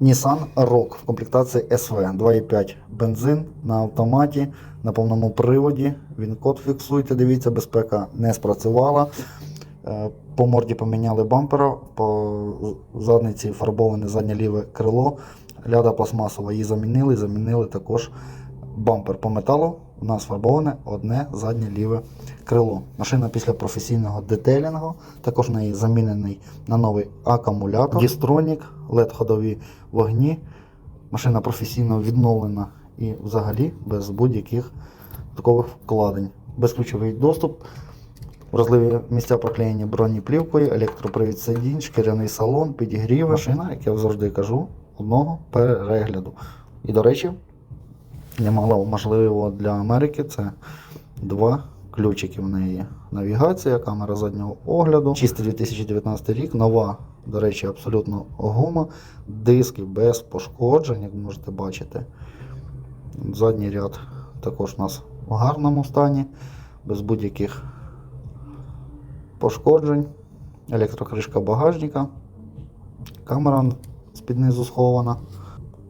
Nissan Rogue в комплектації SV 2.5 бензин на автоматі, на повному приводі. Він код фіксуйте, дивіться, безпека не спрацювала. Е, По морді поміняли бампера, по задниці фарбоване заднє ліве крило. Ляда пластмасова її замінили, замінили також бампер по металу. У нас фарбоване одне заднє ліве крило. Машина після професійного детейлінгу. Також в неї замінений на новий акумулятор, дістронік, led ходові вогні. Машина професійно відновлена і взагалі без будь-яких додаткових вкладень. Безключовий доступ. Вразливі місця проклеєні бронеплівкою, електропривід сидінь, шкіряний салон, підігрів. Машина, як я завжди кажу, одного перегляду. І, до речі, немало можливо для Америки це два ключики в неї. Навігація, камера заднього огляду. Чистий 2019 рік, нова, до речі, абсолютно гума, диски без пошкоджень, як можете бачити. Задній ряд також у нас в гарному стані, без будь-яких пошкоджень. Електрокришка багажника, камера з-під низу схована,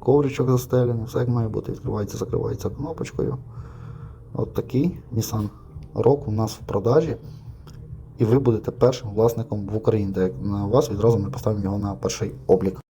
ковричок застелений, все як має бути, відкривається, закривається кнопочкою. От такий Nissan Rogue у нас в продажі. І ви будете першим власником в Україні. де на вас відразу ми поставимо його на перший облік.